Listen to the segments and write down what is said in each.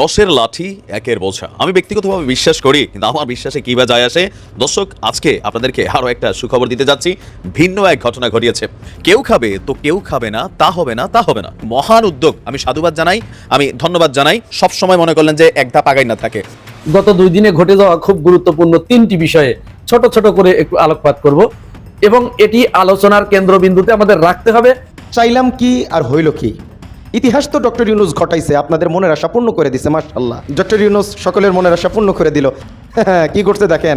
দশের লাঠি একের বোঝা। আমি ব্যক্তিগতভাবে বিশ্বাস করি কিন্তু আমার বিশ্বাসে কী বা যায় আসে? দর্শক আজকে আপনাদেরকে আরও একটা সুখবর দিতে যাচ্ছি। ভিন্ন এক ঘটনা ঘটিয়েছে। কেউ খাবে তো কেউ খাবে না তা হবে না তা হবে না। মহান উদ্যোগ আমি সাধুবাদ জানাই আমি ধন্যবাদ জানাই। সব সময় মনে করলেন যে এক ধাপ আগাই না থাকে। গত দুই দিনে ঘটে যাওয়া খুব গুরুত্বপূর্ণ তিনটি বিষয়ে ছোট ছোট করে একটু আলোকপাত করব। এবং এটি আলোচনার কেন্দ্রবিন্দুতে আমাদের রাখতে হবে। চাইলাম কি আর হইল কি? ইতিহাস তো ডক্টর ইউনুস ঘটাইছে আপনাদের মনের আশা পূর্ণ করে দিছে মাশাল্লাহ ডক্টর ইউনুস সকলের মনের আশা পূর্ণ করে দিল। কি করতে দেখেন?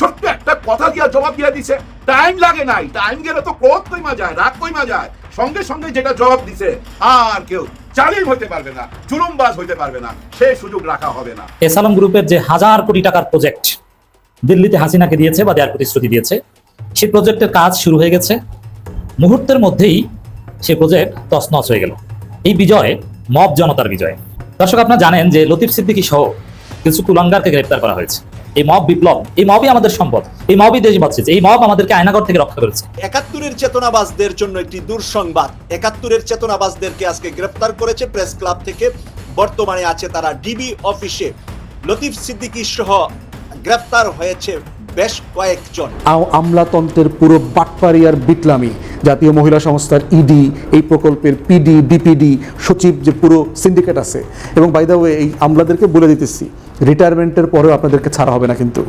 ছোট্ট একটা কথা দিয়া জবাব দিয়ে দিছে টাইম লাগে নাই। টাইম গেলে তো ক্রোধ কইমা যায় রাগ কইমা যায়। সঙ্গে সঙ্গে যেটা জবাব দিছে আর কেউ জালিম হইতে পারবে না জুলুমবাজ হইতে পারবে না সেই সুযোগ রাখা হবে না। এসালাম গ্রুপের যে হাজার কোটি টাকার প্রজেক্ট দিল্লিতে হাসিনাকে দিয়েছে বা দেওয়ার প্রতিশ্রুতি দিয়েছে সেই প্রজেক্টের কাজ শুরু হয়ে গেছে। মুহূর্তের মধ্যেই সেই প্রজেক্ট তছনছ হয়ে গেল। এই বিজয় মব জনতার বিজয়। দর্শক আপনারা জানেন যে লতিফ সিদ্দিকী সহ কিছু কুলাঙ্গারকে গ্রেপ্তার করা হয়েছে। এই মব বিপ্লব এই মবই আমাদের সম্পদ এই মবই দেশ বাঁচিয়েছে এই মব আমাদেরকে আয়নাগর থেকে রক্ষা করেছে। একাত্তরের চেতনাবাজদের জন্য একটি দুঃসংবাদ। একাত্তরের চেতনাবাজদেরকে আজকে গ্রেপ্তার করেছে প্রেস ক্লাব থেকে। বর্তমানে আছে তারা ডিবি অফিসে। লতিফ সিদ্দিকী সহ গ্রেপ্তার হয়েছে বেশ কয়েকজন। আমলাতন্ত্রের পুরো বাটপারি আর বিটলামি। জাতীয় মহিলা সংস্থার ইডি এই প্রকল্পের পিডি ডিপিডি সচিব যে পুরো সিন্ডিকেট আছে। এবং বাই দ্য ওয়ে এই আমলাদেরকে বলে দিতেছি রিটায়ারমেন্টের পরেও আপনাদেরকে ছাড়া হবে না কিন্তু।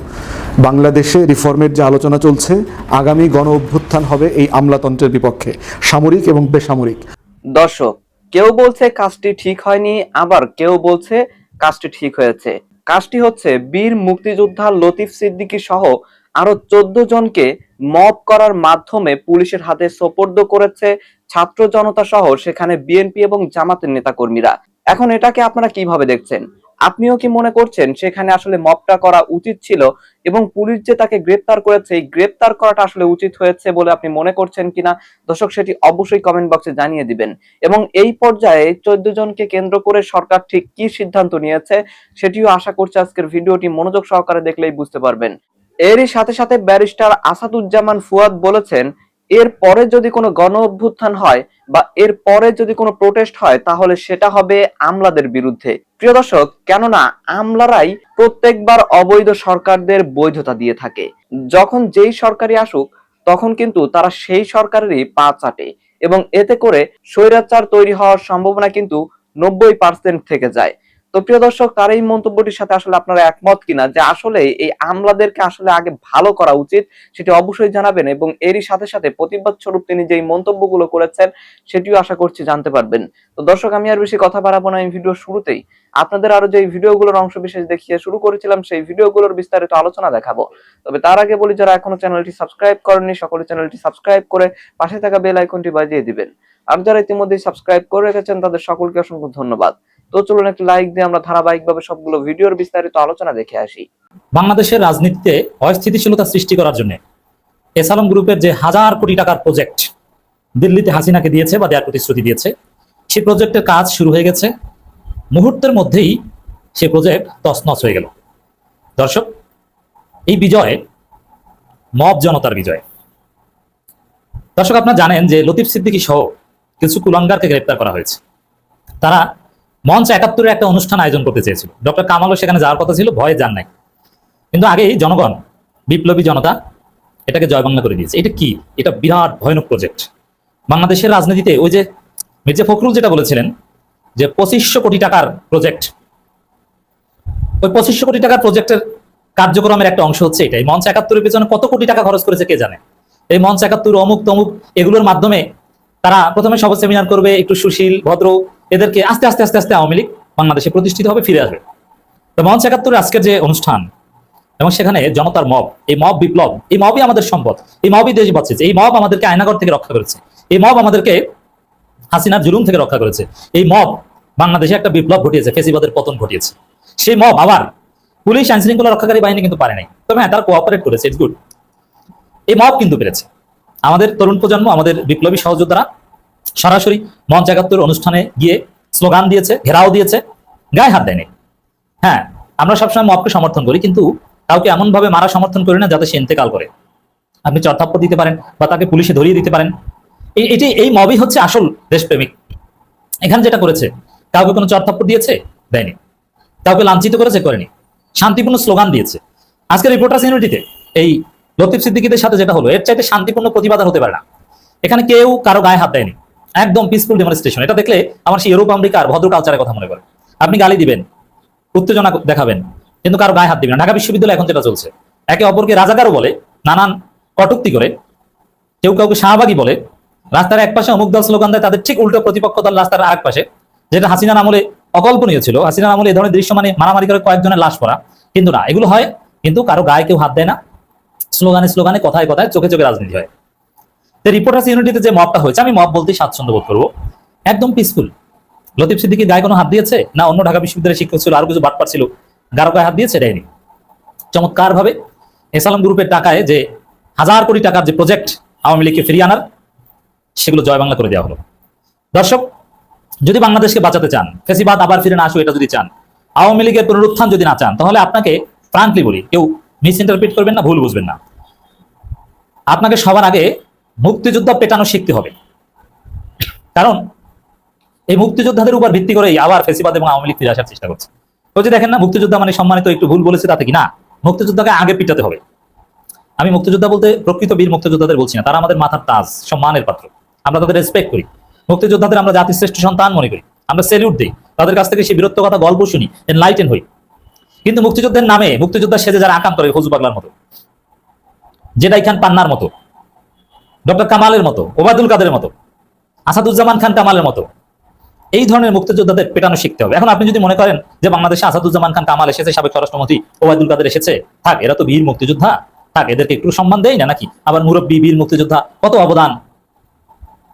বাংলাদেশে রিফর্মের যে আলোচনা চলছে, আগামী গণ অভ্যুত্থান হবে এই আমলাতন্ত্রের বিপক্ষে, সামরিক এবং বেসামরিক। দর্শক, কেউ বলছে কাজটি ঠিক হয়নি, আবার কেউ বলছে কাজটি ঠিক হয়েছে। কাজটি হচ্ছে বীর মুক্তিযোদ্ধা লতিফ সিদ্দিকী সহ আরও চোদ্দ জনকে মব করার মাধ্যমে পুলিশের হাতে সোপর্দ করেছে ছাত্র জনতা সহ সেখানে বিএনপি এবং জামাতের নেতাকর্মীরা। এখন এটাকে আপনারা কীভাবে দেখছেন? আপনিও কি মনে করছেন সেখানে আসলে মবটা করা উচিত ছিল এবং পুলিশ যে তাকে গ্রেপ্তার করেছে, এই গ্রেপ্তার করাটা আসলে উচিত হয়েছে বলে আপনি মনে করছেন কিনা? দর্শক, সেটি অবশ্যই কমেন্ট বক্সে জানিয়ে দিবেন। এবং এই পর্যায়ে চোদ্দ জনকে কেন্দ্র করে সরকার ঠিক কি সিদ্ধান্ত নিয়েছে, সেটিও আশা করছি আজকের ভিডিওটি মনোযোগ সহকারে দেখলেই বুঝতে পারবেন। এরই সাথে সাথে ব্যারিস্টার আসাদুজ্জামান ফুয়াদ বলেছেন, এর পরে যদি কোনো গণ অভ্যুত্থান হয় বা এর পরে যদি কোনো প্রোটেস্ট হয়, তাহলে সেটা হবে আমলাদের বিরুদ্ধে। প্রিয় দর্শক, কেননা আমলারাই প্রত্যেকবার অবৈধ সরকারদের বৈধতা দিয়ে থাকে। যখন যেই সরকারি আসুক, তখন কিন্তু তারা সেই সরকারেরই পা চাটে এবং এতে করে স্বৈরাচার তৈরি হওয়ার সম্ভাবনা কিন্তু নব্বই পার্সেন্ট থেকে যায়। তো প্রিয় দর্শক, তার এই মন্তব্যটির সাথে আসলে আপনারা একমত কিনা? যে আসলে এই আমলাদেরকে আসলে আগে ভালো করা উচিত, সেটি অবশ্যই জানাবেন এবং এরই সাথে সাথে প্রতিবাদ স্বরূপ তিনি যেই মন্তব্যগুলো করেছেন, সেটিও আশা করছি জানতে পারবেন। তো দর্শক, আমি আর বেশি কথা বাড়াবো না, এই ভিডিও শুরুতেই আপনাদের আরও যে ভিডিওগুলোর অংশ বিশেষ দেখিয়ে শুরু করেছিলাম, সেই ভিডিওগুলোর বিস্তারিত আলোচনা দেখাবো। তবে তার আগে বলি, যারা এখনও চ্যানেলটি সাবস্ক্রাইব করেননি, সকলে চ্যানেলটি সাবস্ক্রাইব করে পাশে থাকা বেল আইকনটি বাজিয়ে দিবেন। আর যারা ইতিমধ্যেই সাবস্ক্রাইব করে রেখেছেন, তাদের সকলকে অসংখ্য ধন্যবাদ। তো চলুন একটু লাইক দিয়ে আমরা ধারাবাহিকভাবে সবগুলো ভিডিওর বিস্তারিত আলোচনা দেখে আসি। বাংলাদেশের রাজনীতিতে অস্থিতিশীলতা সৃষ্টি করার জন্য এসালাম গ্রুপের যে হাজার কোটি টাকার প্রজেক্ট দিল্লিতে হাসিনাকে দিয়েছে বা দেওয়ার প্রতিশ্রুতি দিয়েছে, সেই প্রজেক্টের কাজ শুরু হয়ে গেছে। মুহূর্তের মধ্যেই সেই প্রজেক্ট তছনছ হয়ে গেল। দর্শক, এই বিজয় মব জনতার বিজয়। দর্শক, আপনারা জানেন যে লতিফ সিদ্দিকী সহ কিছু কুলাঙ্গারকে গ্রেপ্তার করা হয়েছে। তারা মঞ্চ একাত্তরের একটা অনুষ্ঠান আয়োজন করতে চেয়েছিল। ডক্টর কামালও সেখানে যাওয়ার কথা ছিল, ভয়ে যান নাই। কিন্তু আগেই জনগণ, বিপ্লবী জনতা, এটাকে জয় বাংলা করে দিয়েছে। এটা কি? এটা বিরাট ভয়ানক প্রজেক্ট বাংলাদেশের রাজনীতিতে ওই যে মির্জা ফখরুল যেটা বলেছিলেন যে পঁচিশশো কোটি টাকার প্রজেক্ট ওই পঁচিশশো কোটি টাকার প্রজেক্টের কার্যক্রমের একটা অংশ হচ্ছে এটাই। মঞ্চ একাত্তরের পেছনে কত কোটি টাকা খরচ করেছে কে জানে? এই মঞ্চ একাত্তর অমুক তমুক এগুলোর মাধ্যমে তারা প্রথমে সব সেমিনার করবে, একটু সুশীল, ভদ্র এদেরকে আস্তে আস্তে আস্তে আস্তে আওয়ামী লীগ বাংলাদেশে প্রতিষ্ঠিত হবে, ফিরে আসবে। তো মঞ্চ একাত্তরের আজকের যে অনুষ্ঠান, এবং সেখানে জনতার মব, এই মব বিপ্লব, এই মবই আমাদের সম্পদ, এই মবই দেশ বাঁচিয়েছে, এই মব আমাদেরকে আয়নাগর থেকে রক্ষা করেছে, এই মব আমাদেরকে হাসিনার জুলুম থেকে রক্ষা করেছে, এই মব বাংলাদেশে একটা বিপ্লব ঘটিয়েছে, ফেসিবাদের পতন ঘটিয়েছে। সেই মব আবার পুলিশ আইন শৃঙ্খলা রক্ষাকারী বাহিনী কিন্তু পারে নাই। তবে হ্যাঁ তারা কোঅপারেট করেছে ইটস গুড এই মব কিন্তু পেরেছে। আমাদের তরুণ প্রজন্ম, আমাদের বিপ্লবী সহযোদ্ধারা সরাসরি মঞ্চ একাত্তর অনুষ্ঠানে গিয়ে স্লোগান দিয়েছে, ঘেরাও দিয়েছে, গায়ে হাত দেয়নি। হ্যাঁ আমরা সবসময় মবকে সমর্থন করি, কিন্তু কাউকে এমন ভাবে মারা সমর্থন করি না যাতে সে ইন্তেকাল করে। আপনি চর্থাপ্য দিতে পারেন বা তাকে পুলিশে ধরিয়ে দিতে পারেন। এটি, এই মবই হচ্ছে আসল দেশপ্রেমিক। এখানে যেটা করেছে, কাউকে কোনো চর্থাপ্য দিয়েছে? দেয়নি। কাউকে লাঞ্ছিত করেছে? করেনি। শান্তিপূর্ণ স্লোগান দিয়েছে। আজকে রিপোর্টার্স ইউনিটিতে এই লতিফ সিদ্দিকিদের সাথে যেটা হলো, এর চাইতে শান্তিপূর্ণ প্রতিবাদ হতে পারে না। এখানে কেউ কারও গায়ে হাত দেয়নি। একদম পিসফুল ডেমনস্ট্রেশন এটা দেখলে আমার সেই ইউরোপ আমেরিকার ভদ্র কালচারের কথা মনে করে আপনি গালি দিবেন, উত্তেজনা দেখাবেন, কিন্তু কারও গায়ে হাত দিবেন ঢাকা বিশ্ববিদ্যালয়ে এখন যেটা চলছে, একে অপরকে রাজাকারও বলে, নানান কটুক্তি করে, কেউ কাউকে শাহবাগী বলে, রাস্তার এক পাশে অমুক দল স্লোগান দেয়, তাদের ঠিক উল্টো প্রতিপক্ষ দল রাস্তার আরেক পাশে, যেটা হাসিনার আমলে অকল্পনীয় ছিল। হাসিনার আমলে এই ধরনের দৃশ্য মানে মারামারি করে কয়েকজনের লাশ পড়া। কিন্তু না, এগুলো হয়, কিন্তু কারও গায়ে কেউ হাত দেয় না। স্লোগানে স্লোগানে, কথায় কথায়, চোখে চোখে রাজনীতি হয়। রিপোর্টার্স ইউনিটিতে যে মবটা হয়েছে, আমি মব বলতে স্বাচ্ছন্দ্য বোধ করব। একদম পিসফুল লতিফ সিদ্দিকি গায়ে কোনো হাত দিয়েছে? না, অন্য ঢাকা বিশ্ববিদ্যালয়ের শিক্ষক ছিল, আরও কিছু বাটপার ছিল, গারো গায়ে হাত দিয়েছে? দেয়নি। চমৎকার ভাবে এসালাম গ্রুপের টাকায় যে হাজার কোটি টাকার যে প্রজেক্ট আওয়ামী লীগকে ফিরিয়ে আনার, সেগুলো জয় বাংলা করে দেওয়া হলো। দর্শক, যদি বাংলাদেশকে বাঁচাতে চান, ফেসিবাদ আবার ফিরে না আসুক, এটা যদি চান, আওয়ামী লীগের পুনরুত্থান যদি না চান, তাহলে আপনাকে ফ্রাঙ্কলি বলি, কেউ মিস ইন্টারপ্রিট করবেন না, ভুল বুঝবেন না। আপনাকে সবার আগে মুক্তিযুদ্ধ পেটানো শিখতে হবে। কারণ এই মুক্তিযোদ্ধাদের উপর ভিত্তি করেই আবার ফেসিবাদ এবং আওয়ামী লীগ ফিরে আসার চেষ্টা করছে। তো যে দেখেন না, মুক্তিযোদ্ধা মানে সম্মানিত একটু ভুল বলেছে তাতে কি? না, মুক্তিযোদ্ধাকে আগে পিটাতে হবে। আমি মুক্তিযোদ্ধা বলতে প্রকৃত বীর মুক্তিযোদ্ধাদের বলছি না, তারা আমাদের মাথার তাজ, সম্মানের পাত্র। আমরা তাদের রেসপেক্ট করি। মুক্তিযোদ্ধাদের আমরা জাতির শ্রেষ্ঠ সন্তান মনে করি। আমরা সেলিউট দিই। তাদের কাছ থেকে সেই বীরত্ব কথা গল্প শুনি এনলাইটেন হই। কিন্তু মুক্তিযুদ্ধের নামে মুক্তিযোদ্ধা সেজে যারা আকাম করে ফজু পাগলার মতো জেডাই খান পান্নার মতো ডক্টর কামালের মতো, ওবায়দুল কাদের মতো, আসাদুজ্জামান খান কামালের মতো। এই ধরনের মুক্তিযোদ্ধাদের পেটানো শিখতে হবে। এখন আপনি যদি মনে করেন যে বাংলাদেশে আসাদুজ্জামান খান কামাল এসেছে, সাবেক স্বরাষ্ট্রমন্ত্রী ওবায়দুল কাদের এসেছে, থাক, এরা তো বীর মুক্তিযোদ্ধা। থাক, এদেরকে একটু সম্মান দেয় না নাকি? আবার মুরব্বী, বীর মুক্তিযোদ্ধা, কত অবদান?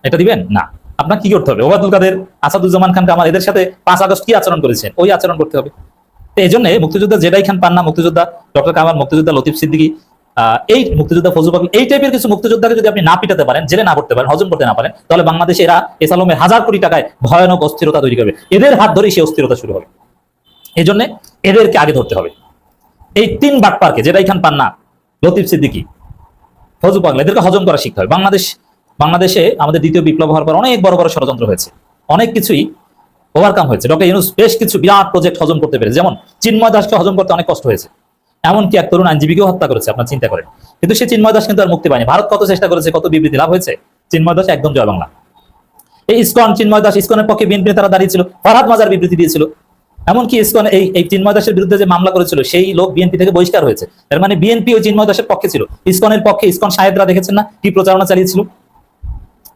এটা দিবেন? না। আপনার কি করতে হবে? ওবায়দুল কাদের, আসাদুজ্জামান খান কামাল এদের সাথে পাঁচ আগস্ট কি আচরণ করেছেন? ওই আচরণ করতে হবে। এই জন্য মুক্তিযোদ্ধা জেডাই খান পান্না মুক্তিযোদ্ধা, ডক্টর কামাল মুক্তিযোদ্ধা, লতিফ সিদ্দিকী এই মুক্তিযোদ্ধা ফজল পাখি এই টাইপের কিছু মুক্তিযোদ্ধাকে যদি আপনি না পিটাতে পারেন, জেলে না করতে পারেন, হজম করতে না পারেন, তাহলে বাংলাদেশে এরা এসালমের হাজার কোটি টাকায় ভয়ানক অস্থিরতা তৈরি করবে। এদের হাত ধরেই সেই অস্থিরতা শুরু হবে। এই জন্য এদেরকে আগে ধরতে হবে। এই তিন বাটপারকে জেডাই খান পান্না লতিফ সিদ্দিকী ফজু পাগলা, এদেরকে হজম করা শিখতে হবে। বাংলাদেশ, বাংলাদেশে আমাদের দ্বিতীয় বিপ্লব হওয়ার পর অনেক বড় বড় ষড়যন্ত্র হয়েছে। অনেক কিছুই ওভারকাম হয়েছে। ডক্টর ইউনুস বেশ কিছু বিরাট প্রজেক্ট হজম করতে পেরেছে। যেমন চিন্ময় দাসকে হজম করতে অনেক কষ্ট হয়েছে। এমনকি এক তরুণ আইনজীবীকেও হত্যা করেছে, আপনার চিন্তা করেন। কিন্তু সে চিন্ময় দাস কিন্তু আর মুক্তি পায়নি। ভারত কত চেষ্টা করেছে, কত বিবৃতি লাভ হয়েছে? চিন্ময় দাস একদম জয় বাংলা। এই ইসকন, চিন্ময় দাস, ইসকনের পক্ষে বিএনপি তারা দাঁড়িয়েছিল ফরহাদ মাজার বিবৃতি দিয়েছিল। এমনকি ইসকন, এই এই চিন্ময় দাসের বিরুদ্ধে যে মামলা করেছিল, সেই লোক বিএনপি থেকে বহিষ্কার হয়েছে। এর মানে বিএনপি ও চিন্ময় দাসের পক্ষে ছিল। ইস্কনের পক্ষে ইসকন সাহেবরা দেখেছেন না কি প্রচারণা চালিয়েছিল?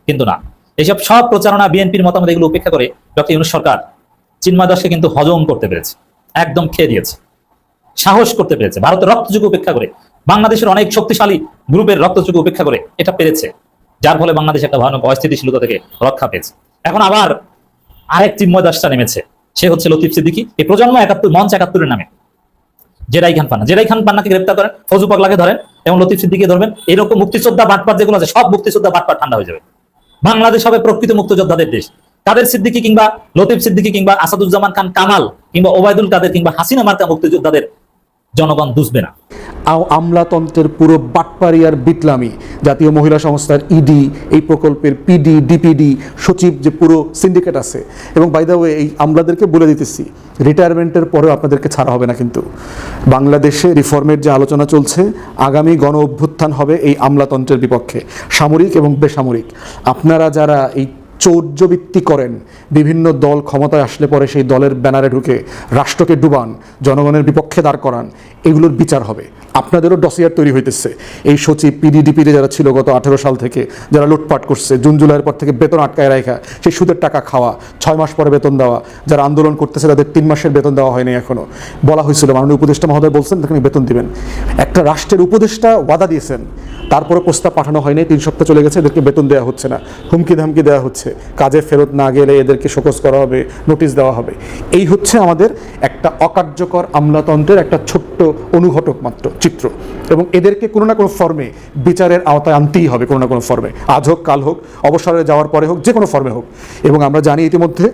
কিন্তু না। এইসব সব প্রচারণা বিএনপির মতামত এগুলো উপেক্ষা করে ডক্টর ইউনুস সরকার চিন্ময় দাসকে কিন্তু হজম করতে পেরেছে। একদম খেয়ে দিয়েছে। সাহস করতে পেরেছে। ভারতের রক্তযোগ্য উপেক্ষা করে, বাংলাদেশের অনেক শক্তিশালী গ্রুপের রক্তযোগ্য উপেক্ষা করে এটা পেরেছে, যার ফলে বাংলাদেশ একটা ভয়ানক অস্থিতিশীলতা থেকে রক্ষা পেয়েছে। এখন আবার আরেক চিন্ময় দাসটা নেমেছে, সে হচ্ছে লতিফ সিদ্দিকী। এই প্রজন্ম একাত্তর, মঞ্চ একাত্তরের নামে। জেরাই খান পান্না জেরাই খান পান্নাকে গ্রেপ্তার করেন, ফজু পাগলাকে ধরেন এবং লতিফ সিদ্দিকে ধরবেন। এরকম মুক্তিযোদ্ধা বাটপাট যেগুলো আছে, সব মুক্তিযোদ্ধা বাটপাট ঠান্ডা হয়ে যাবে। বাংলাদেশ হবে প্রকৃত মুক্তিযোদ্ধাদের দেশ। কাদের সিদ্দিকী কিংবা লতিফ সিদ্দিকী কিংবা আসাদুজ্জামান খান কামাল কিংবা ওবায়দুল কাদের কিংবা হাসিনা মার্কা মুক্তিযোদ্ধাদের জনগণ দুষবে না। আমলাতন্ত্রের পুরো বাটপারি আর বিটলামি। জাতীয় মহিলা সংস্থার ইডি, এই প্রকল্পের পিডি, ডিপিডি, সচিব যে পুরো সিন্ডিকেট আছে। এবং বাই দ্য ওয়ে এই আমলাদেরকে বলে দিতেছি রিটায়ারমেন্টের পরেও আপনাদেরকে ছাড়া হবে না কিন্তু। বাংলাদেশে রিফর্মের যে আলোচনা চলছে, আগামী গণ অভ্যুত্থান হবে এই আমলাতন্ত্রের বিপক্ষে। সামরিক এবং বেসামরিক। আপনারা যারা এই চৌর্যবৃত্তি করেন। বিভিন্ন দল ক্ষমতায় আসলে পরে সেই দলের ব্যানারে ঢুকে রাষ্ট্রকে ডুবান, জনগণের বিপক্ষে দাঁড় করান। এগুলোর বিচার হবে। আপনাদেরও ডসিয়ার তৈরি হইতেছে। এই সচিব পিডিডিপিতে যারা ছিল গত আঠেরো সাল থেকে, যারা লুটপাট করছে, জুন জুলাইয়ের পর থেকে বেতন আটকায় রাখা সেই সুদের টাকা খাওয়া, ছয় মাস পরে বেতন দেওয়া, যারা আন্দোলন করতেছে তাদের তিন মাসের বেতন দেওয়া হয়নি এখনও। বলা হয়েছিল, মাননীয় উপদেষ্টা মহোদয় বলছেন তাকে বেতন দিবেন। একটা রাষ্ট্রের উপদেষ্টা ওয়াদা দিয়েছেন। তারপরে প্রস্তাব পাঠানো হয়নি, তিন সপ্তাহ চলে গেছে, এদেরকে বেতন দেওয়া হচ্ছে না। হুমকি ধামকি দেওয়া হচ্ছে। কাজে ফেরত না গেলে এদেরকে শোকজ করা হবে নোটিশ দেওয়া হবে। এই হচ্ছে আমাদের একটা অকার্যকর আমলাতন্ত্রের একটা ছোট্ট অনুঘটক মাত্র, চিত্র। এবং এদেরকে কোনো না কোনো ফর্মে বিচারের আওতায় আনতেই হবে কোনো না কোনো ফর্মে আজ হোক, কাল হোক, অবসরে যাওয়ার পরে হোক, যে কোনো ফর্মে হোক। এবং আমরা জানি ইতিমধ্যে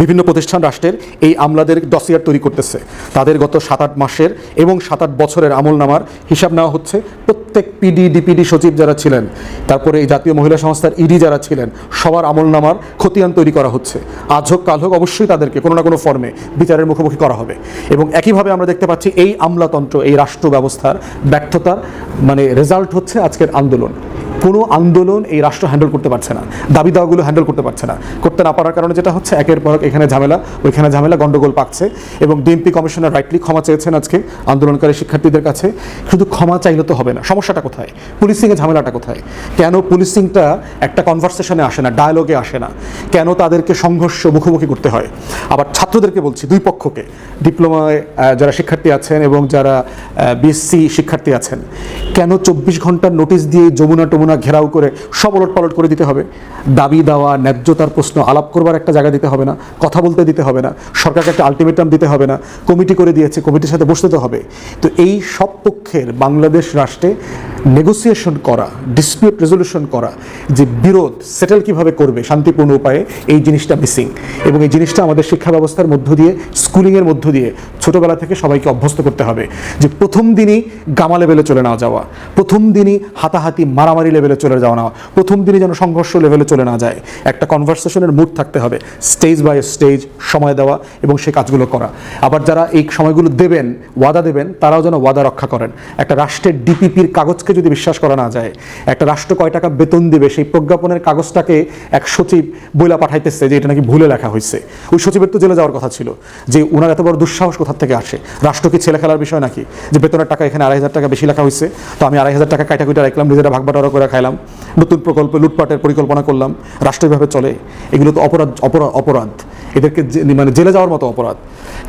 বিভিন্ন প্রতিষ্ঠান রাষ্ট্রের এই আমলাদের ডসিয়ার তৈরি করতেছে। তাদের গত সাত আট মাসের এবং সাত আট বছরের আমল নামার হিসাব নেওয়া হচ্ছে। প্রত্যেক পিডি ডিপিডি সচিব যারা ছিলেন, তারপরে এই জাতীয় মহিলা সংস্থার ইডি যারা ছিলেন, সবার আমল নামার খতিয়ান তৈরি করা হচ্ছে। আজ হোক, কাল হোক, অবশ্যই তাদেরকে কোনো না কোনো ফর্মে বিচারের মুখোমুখি করা হবে। এবং একইভাবে আমরা দেখতে পাচ্ছি এই আমলাতন্ত্র, এই রাষ্ট্র ব্যবস্থার ব্যর্থতার মানে রেজাল্ট হচ্ছে আজকের আন্দোলন। কোনো আন্দোলন এই রাষ্ট্র হ্যান্ডেল করতে পারছে না। দাবি দাওয়াগুলো হ্যান্ডেল করতে পারছে না। করতে না পারার কারণে যেটা হচ্ছে, একের পর এখানে ঝামেলা, ওইখানে ঝামেলা, গন্ডগোল পাকছে এবং ডিএমপি কমিশনার রাইটলি ক্ষমা চেয়েছেন আজকে আন্দোলনকারী শিক্ষার্থীদের কাছে। শুধু ক্ষমা চাইলে তো হবে না। সমস্যাটা কোথায়? পুলিশিংয়ে ঝামেলাটা কোথায়? কেন পুলিশিংটা একটা কনভারসেশনে আসে না ডায়ালগে আসে না? কেন তাদেরকে সংঘর্ষ মুখোমুখি করতে হয়? আবার ছাত্রদেরকে বলছি, দুই পক্ষকে। ডিপ্লোমায় যারা শিক্ষার্থী আছেন এবং যারা বিএসসি শিক্ষার্থী আছেন, কেন চব্বিশ ঘণ্টার নোটিশ দিয়ে যমুনা টমুনা ঘেরাও করে সব ওলট পালট করে দিতে হবে। দাবি দেওয়া, ন্যায্যতার প্রশ্ন আলাপ করবার একটা জায়গা দিতে হবে না, কথা বলতে দিতে হবে না, সরকারকে একটা আলটিমেটাম দিতে হবে না, কমিটি করে দিয়েছে, কমিটির সাথে বসতে তো হবে। তো এই সব পক্ষের বাংলাদেশ রাষ্ট্রে নেগোসিয়েশন করা ডিসপিউট রেজলিউশন করা, যে বিরোধ সেটেল কীভাবে করবে শান্তিপূর্ণ উপায়ে, এই জিনিসটা মিসিং এবং এই জিনিসটা আমাদের শিক্ষা ব্যবস্থার মধ্য দিয়ে স্কুলিংয়ের মধ্য দিয়ে ছোটবেলা থেকে সবাইকে অভ্যস্ত করতে হবে যে প্রথম দিনই গামা লেভেলে চলে না যাওয়া, প্রথম দিনই হাতাহাতি মারামারি লেভেলে চলে যাওয়া না, প্রথম দিনই যেন সংঘর্ষ লেভেলে চলে না যায়। একটা কনভারসেশনের মুড থাকতে হবে স্টেজ বাই স্টেজ সময় দেওয়া এবং সে কাজগুলো করা। আবার যারা এই সময়গুলো দেবেন, ওয়াদা দেবেন, তারাও যেন ওয়াদা রক্ষা করেন। একটা রাষ্ট্রের ডিপিপির কাগজকে যদি বিশ্বাস করা না যায়, একটা রাষ্ট্র কয় টাকা বেতন দেবে, সেই প্রজ্ঞাপনের কাগজটাকে এক সচিব বইলা পাঠাইতেছে যে এটা নাকি ভুলে লেখা হয়েছে ওই সচিবের তো জেলে যাওয়ার কথা ছিল যে ওনার এত বড় দুঃসাহস কোথা থেকে আসে? রাষ্ট্র কি ছেলে খেলার বিষয় নাকি? যে বেতনের টাকা এখানে আড়াই হাজার টাকা বেশি লেখা হয়েছে তো আমি আড়াই হাজার টাকা কাইটা কুইটা রাখলাম, নিজেরা ভাগ বাটোয়ারা করে খাইলাম, নতুন প্রকল্প, লুটপাটের পরিকল্পনা করলাম রাষ্ট্রীয়ভাবে চলে, এগুলো তো অপরাধ অপরাধ। এদেরকে মানে জেলে যাওয়ার মতো অপরাধ।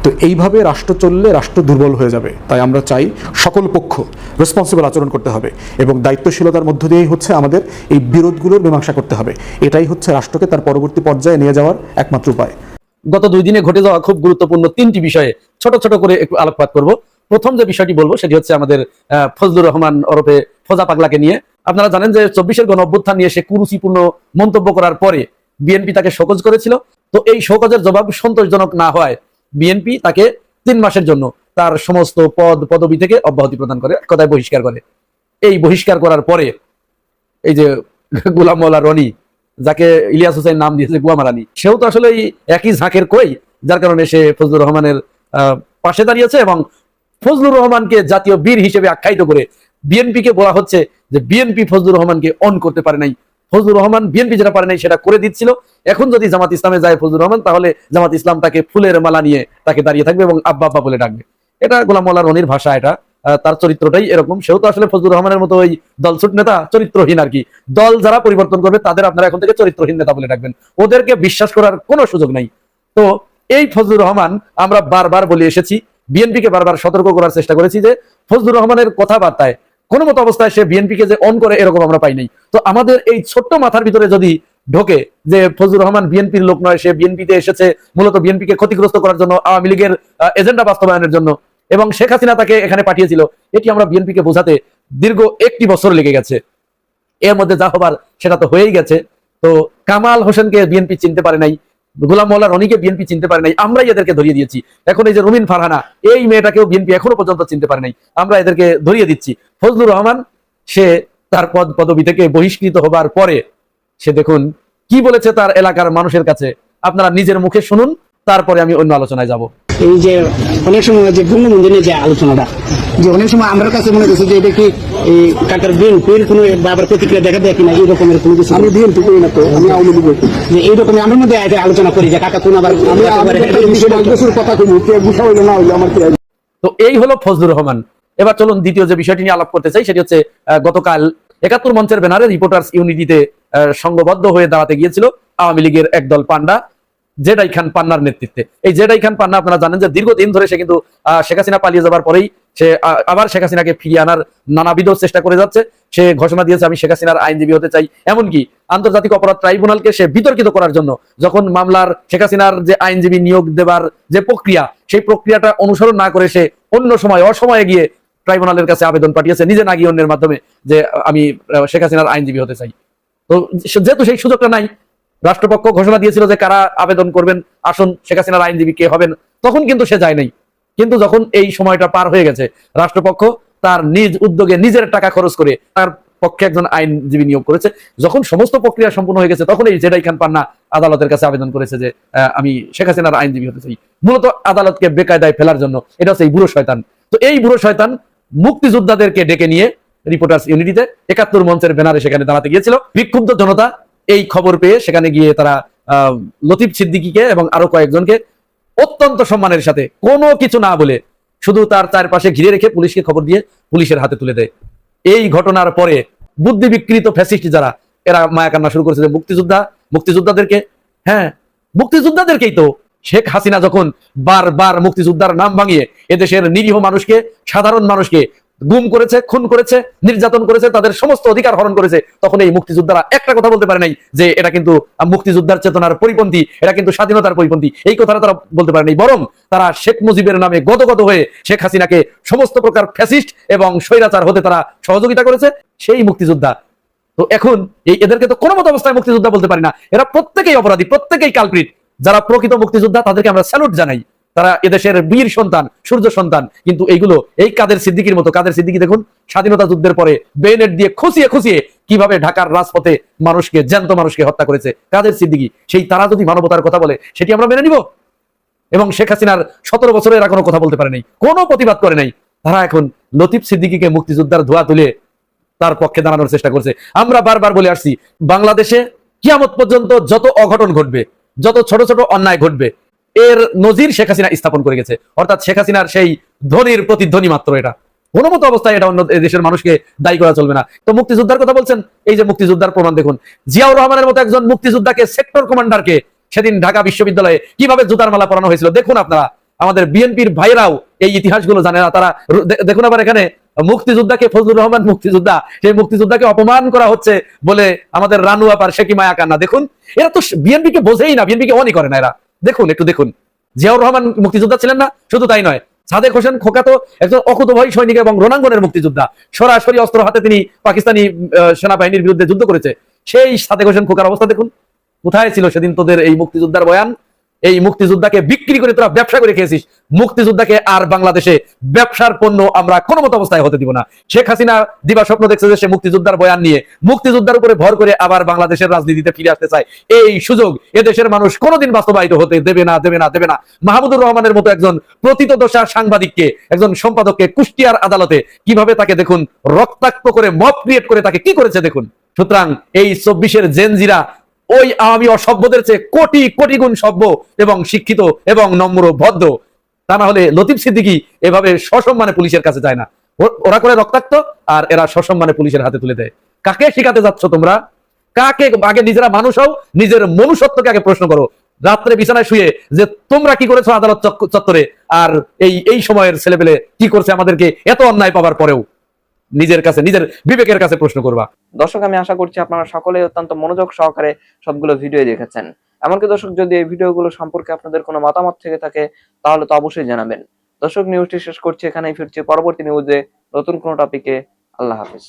তো এইভাবে রাষ্ট্র চললে রাষ্ট্র দুর্বল হয়ে যাবে। তাই আমরা চাই সকল পক্ষ রেসপন্সিবল আচরণ করতে হবে। এবং দায়িত্বশীলতার মধ্য দিয়েই হচ্ছে আমাদের এই বিরোধগুলোর মীমাংসা করতে হবে। এটাই হচ্ছে রাষ্ট্রকে তার পরবর্তী পর্যায়ে নিয়ে যাওয়ার একমাত্র উপায়। গত দুই দিনে ঘটে যাওয়া খুব গুরুত্বপূর্ণ তিনটি বিষয়ে ছোট ছোট করে একটু আলোকপাত করব। প্রথম যে বিষয়টি বলব, সেটি হচ্ছে আমাদের ফজলুর রহমান ওরফে ফোজা পাগলাকে নিয়ে। আপনারা জানেন যে চব্বিশের গণ অভ্যুত্থান নিয়ে সে কুরুচিপূর্ণ মন্তব্য করার পরে বিএনপি তাকে শোকজ করেছিল। তো এই শোকজের জবাব সন্তোষজনক না হয় বিএনপি তাকে তিন মাসের জন্য তার সমস্ত পদ, পদবি থেকে অব্যাহতি প্রদান করে কথায় বহিষ্কার করে। এই বহিষ্কার করার পরে এই যে গোলাম মোল্লা রনি, যাকে ইলিয়াস হোসেন নাম দিয়েছে গুয়ামা রানী সেও তো আসলে একই ঝাঁকের কই, যার কারণে সে ফজলুর রহমানের পাশে দাঁড়িয়েছে এবং ফজলুর রহমানকে জাতীয় বীর হিসেবে আখ্যায়িত করে বিএনপি কে বলা হচ্ছে যে বিএনপি ফজলুর রহমানকে অন করতে পারে নাই। ফজলুর রহমান বিএনপি যেটা পারে নাই সেটা করে দিচ্ছিল। এখন যদি জামাত ইসলামে যায় ফজলুর রহমান, তাহলে জামাত ইসলাম তাকে ফুলের মালা নিয়ে তাকে দাঁড়িয়ে থাকবে এবং আব্বা আব্বা বলে ডাকবে। এটা গোলাম মোল্লা রনির ভাষা, এটা। তার চরিত্রটাই এরকম। সেও তো আসলে ফজলুর রহমানের মতো ওই দলছুট নেতা চরিত্রহীন আর কি। দল যারা পরিবর্তন করবে, তাদের আপনারা এখন থেকে চরিত্রহীন নেতা বলে ডাকবেন। ওদেরকে বিশ্বাস করার কোনো সুযোগ নাই। তো এই ফজলুর রহমান আমরা বারবার বলে এসেছি বিএনপি কে বারবার সতর্ক করার চেষ্টা করেছি যে ফজলুর রহমানের কথাবার্তায়, কোনো মতো অবস্থায় সে বিএনপি কে যে অন করে এরকম আমরা পাই নাই। তো আমাদের এই ছোট্ট মাথার ভিতরে যদি ঢোকে যে ফজলুর রহমান বিএনপির লোক নয়, সে বিএনপিতে এসেছে, মূলত বিএনপি কে ক্ষতিগ্রস্ত করার জন্য আওয়ামী লীগের এজেন্ডা বাস্তবায়নের জন্য এবং শেখ হাসিনা তাকে এখানে পাঠিয়েছিল। এটি আমরা বিএনপি কে বোঝাতে দীর্ঘ একটি বছর লেগে গেছে। এর মধ্যে যা হবার সেটা তো হয়েই গেছে। তো কামাল হোসেনকে বিএনপি চিনতে পারে নাই, গোলাম মোল্লা রনিকে বিএনপি চিনতে পারে নাই, আমরাই এদেরকে ধরিয়ে দিয়েছি। এখন এই যে রুমিন ফারহানা, এই মেয়েটাকেও বিএনপি এখনও পর্যন্ত চিনতে পারে নাই। আমরা এদেরকে ধরিয়ে দিচ্ছি। ফজলুর রহমান, সে তার পদ পদবি থেকে বহিষ্কৃত হবার পরে সে দেখুন কি বলেছে তার এলাকার মানুষের কাছে। আপনারা নিজের মুখে শুনুন, তারপরে আমি অন্য আলোচনায় যাব। এই যে অনেক সময় যে বঙ্গবন্ধু নিয়ে যে আলোচনাটা যে অনেক সময় আমার কাছে মনে করছে যে এটা কি এই কাকার বিএনপির কোনো বাবার প্রতিক্রিয়া দেখা দেয় কিনা এই রকমের কোনো কিছু আমি বিএনপি করি না তো আমি আওয়ামী লীগ যে এই রকমের আমার মধ্যে আগে আলোচনা করি যে কাকা কোন আবার কথা কই বুঝা হইল না হইল আমার তো এই হলো ফজলুর রহমান। এবার চলুন দ্বিতীয় যে বিষয়টি নিয়ে আলাপ করতে চাই সেটি হচ্ছে আহ, গতকাল একাত্তর মঞ্চের ব্যানারে রিপোর্টার্স ইউনিটিতে সংঘবদ্ধ হয়ে দাঁড়াতে গিয়েছিল আওয়ামী লীগের একদল পান্ডা জেডাই খান পান্নার নেতৃত্বে। এই জেডাই খান পান্না আপনারা জানেন যে দীর্ঘদিন ধরে সে কিন্তু শেখ হাসিনা পালিয়ে যাবার পরেই সে আবার শেখ হাসিনাকে ফিরিয়ে আনার নানাবিধ চেষ্টা করে যাচ্ছে। সে ঘোষণা দিয়েছে, আমি শেখ হাসিনার আইনজীবী হতে চাই। এমনকি আন্তর্জাতিক অপরাধ ট্রাইব্যুনালকে সে বিতর্কিত করার জন্য যখন মামলার শেখ হাসিনার যে আইনজীবী নিয়োগ দেবার যে প্রক্রিয়া, সেই প্রক্রিয়াটা অনুসরণ না করে সে অন্য সময়, অসময়ে গিয়ে ট্রাইব্যুনালের কাছে আবেদন পাঠিয়েছে, নিজে না গিয়ে অন্যের মাধ্যমে যে, আমি শেখ হাসিনার আইনজীবী হতে চাই। তো যেহেতু সেই সুযোগটা নাই রাষ্ট্রপক্ষ ঘোষণা দিয়েছিল যে কারা আবেদন করবেন, আসুন, শেখ হাসিনার আইনজীবী কে হবেন, তখন কিন্তু সে যায় নাই। কিন্তু যখন এই সময়টা পার হয়ে গেছে, রাষ্ট্রপক্ষ তার নিজ উদ্যোগে নিজের টাকা খরচ করে তার পক্ষে একজন আইনজীবী নিয়োগ করেছে। যখন সমস্ত প্রক্রিয়া সম্পূর্ণ হয়ে গেছে তখন এই জেডাই খান পান্না আদালতের কাছে আবেদন করেছে যে আমি শেখ হাসিনার আইনজীবী হতে চাই। মূলত আদালতকে বেকায়দায় ফেলার জন্য, এটা হচ্ছে এই বুড়ো শয়তান। তো এই বুড়ো শয়তান মুক্তিযোদ্ধাদেরকে ডেকে নিয়ে রিপোর্টার্স ইউনিটিতে একাত্তর মঞ্চের ব্যানারে সেখানে দাঁড়াতে গিয়েছিল। বিক্ষুব্ধ জনতা এই খবর পেয়ে সেখানে গিয়ে তারা লতিফ সিদ্দিকীকে এবং আরও কয়েকজনকে অত্যন্ত সম্মানের সাথে কোনো কিছু না বলে শুধু তার চারপাশে ঘিরে রেখে পুলিশকে খবর দিয়ে পুলিশের হাতে তুলে দেয়। এই ঘটনার পরে বুদ্ধি বিকৃত ফ্যাসিস্ট যারা, এরা মায়া কান্না শুরু করেছে মুক্তিযোদ্ধা, মুক্তিযোদ্ধাদেরকে হ্যাঁ মুক্তিযোদ্ধাদেরকেই তো শেখ হাসিনা যখন বারবার মুক্তিযোদ্ধার নাম ভাঙিয়ে এদেশের নিরীহ মানুষকে, সাধারণ মানুষকে গুম করেছে, খুন করেছে, নির্যাতন করেছে, তাদের সমস্ত অধিকার হরণ করেছে, তখন এই মুক্তিযোদ্ধারা একটা কথা বলতে পারে নাই যে এটা কিন্তু মুক্তিযোদ্ধার চেতনার পরিপন্থী, এটা কিন্তু স্বাধীনতার পরিপন্থী। এই কথাটা তারা বলতে পারে নাই, বরং তারা শেখ মুজিবের নামে গদগদ হয়ে শেখ হাসিনাকে সমস্ত প্রকার ফ্যাসিস্ট এবং স্বৈরাচার হতে তারা সহযোগিতা করেছে, সেই মুক্তিযোদ্ধা। তো এখন এই এদেরকে তো কোনো মতো অবস্থায় মুক্তিযোদ্ধা বলতে পারি না। এরা প্রত্যেকেই অপরাধী, প্রত্যেকেই কালপ্রিট যারা প্রকৃত মুক্তিযোদ্ধা, তাদেরকে আমরা স্যালুট জানাই। তারা এদেশের বীর সন্তান, সূর্য সন্তান। কিন্তু এইগুলো এই কাদের সিদ্দিকির মতো? কাদের সিদ্দিকি দেখুন? স্বাধীনতা যুদ্ধের পরে বেনেট দিয়ে খুশিয়ে খুশিয়ে কীভাবে ঢাকার রাজপথে মানুষকে, জ্যান্ত মানুষকে হত্যা করেছে? কাদের সিদ্দিকি? সেই তারা যদি মানবতার কথা বলে, সেটি আমরা মেনে নিব? এবং শেখ হাসিনার সতেরো বছরে এরা কোনো কথা বলতে পারে নাই, কোনো প্রতিবাদ করে নাই। তারা এখন লতিফ সিদ্দিকিকে মুক্তিযোদ্ধার ধোয়া তুলে তার পক্ষে দাঁড়ানোর চেষ্টা করছে। আমরা বারবার বলে আসছি, বাংলাদেশে কিয়ামত পর্যন্ত যত অঘটন ঘটবে, যত ছোট ছোট অন্যায় ঘটবে এর নজির শেখ হাসিনা স্থাপন করে গেছে। অর্থাৎ শেখ হাসিনার সেই ধ্বনির প্রতিধ্বনি মাত্র এটা। কোনো মতো অবস্থায় এটা অন্য দেশের মানুষকে দায়ী করা চলবে না। তো মুক্তিযোদ্ধার কথা বলছেন, এই যে মুক্তিযোদ্ধার প্রমাণ দেখুন। জিয়াউর রহমানের মতো একজন মুক্তিযোদ্ধাকে সেক্টর কমান্ডারকে সেদিন ঢাকা বিশ্ববিদ্যালয়ে কীভাবে জুতার মালা পরানো হয়েছিল, দেখুন আপনারা। আমাদের বিএনপির ভাইরাও এই ইতিহাসগুলো জানে না। তারা দেখুন আবার এখানে মুক্তিযোদ্ধাকে ফজলুর রহমান মুক্তিযোদ্ধা, সেই মুক্তিযোদ্ধাকে অপমান করা হচ্ছে বলে আমাদের রানু আপার সে কি মায়া কান্না। দেখুন, এরা তো বিএনপি কে বোঝেই না বিএনপি কে অনই করে না এরা। দেখুন, একটু দেখুন। জিয়াউর রহমান মুক্তিযোদ্ধা ছিলেন না, শুধু তাই নয়। সাদেক হোসেন খোকা তো একজন অকুতভয় সৈনিক এবং রণাঙ্গনের মুক্তিযোদ্ধা। সরাসরি অস্ত্র হাতে তিনি পাকিস্তানি সেনাবাহিনীর বিরুদ্ধে যুদ্ধ করেছে। সেই সাদেক হোসেন খোকার অবস্থা দেখুন। কোথায় ছিল সেদিন তোদের এই মুক্তিযোদ্ধার বয়ান? এই মুক্তিযোদ্ধাকে বিক্রি করে তোরা ব্যবসা করে খেয়েছিস। মুক্তিযোদ্ধাকে আর বাংলাদেশে ব্যবসার পণ্য আমরা কোনো মতো অবস্থায় হতে দিব না। শেখ হাসিনা দিবা স্বপ্ন দেখছে যে সে মুক্তিযোদ্ধার বয়ান নিয়ে মুক্তিযোদ্ধার উপরে ভর করে আবার বাংলাদেশের রাজনীতিতে ফিরে আসতে চায়। এই সুযোগ এদেশের মানুষ কোনোদিন বাস্তবায়িত হতে দেবে না দেবে না দেবে না। মাহমুদুর রহমানের মতো একজন প্রতীত দশা সাংবাদিককে, একজন সম্পাদককে কুষ্টিয়ার আদালতে কীভাবে তাকে দেখুন, রক্তাক্ত করে মব ক্রিয়েট করে তাকে কি করেছে দেখুন? সুতরাং এই চব্বিশের জেনজিরা ওই আওয়ামী অসভ্যদের চেয়ে কোটি কোটি গুণ সভ্য এবং শিক্ষিত এবং নম্র ভদ্র। তা না হলে লতিফ সিদ্দিকি এভাবে সসম্মানে পুলিশের কাছে যায় না। ওরা করে রক্তাক্ত আর এরা সসম্মানে পুলিশের হাতে তুলে দেয়। কাকে শিখাতে যাচ্ছ তোমরা? কাকে আগে নিজেরা মানুষ হও, নিজের মনুষ্যত্বকে আগে প্রশ্ন করো। রাত্রে বিছানায় শুয়ে যে তোমরা কি করেছ আদালত চত্বরে? আর এই এই সময়ের ছেলেপেলে কি করছে আমাদেরকে এত অন্যায় পাবার পরেও? নিজের কাছে, নিজের বিবেকের কাছে প্রশ্ন করবা। দর্শক, আমি আশা করছি আপনারা সকলে অত্যন্ত মনোযোগ সহকারে সবগুলো ভিডিও দেখেছেন। এমনকি দর্শক, যদি এই ভিডিওগুলো সম্পর্কে আপনাদের কোনো মতামত থেকে থাকে, তাহলে তো অবশ্যই জানাবেন। দর্শক নিউজটি শেষ করছি, এখানেই ফিরছি। পরবর্তী নিউজে নতুন কোনো টপিকে আল্লাহ হাফিজ।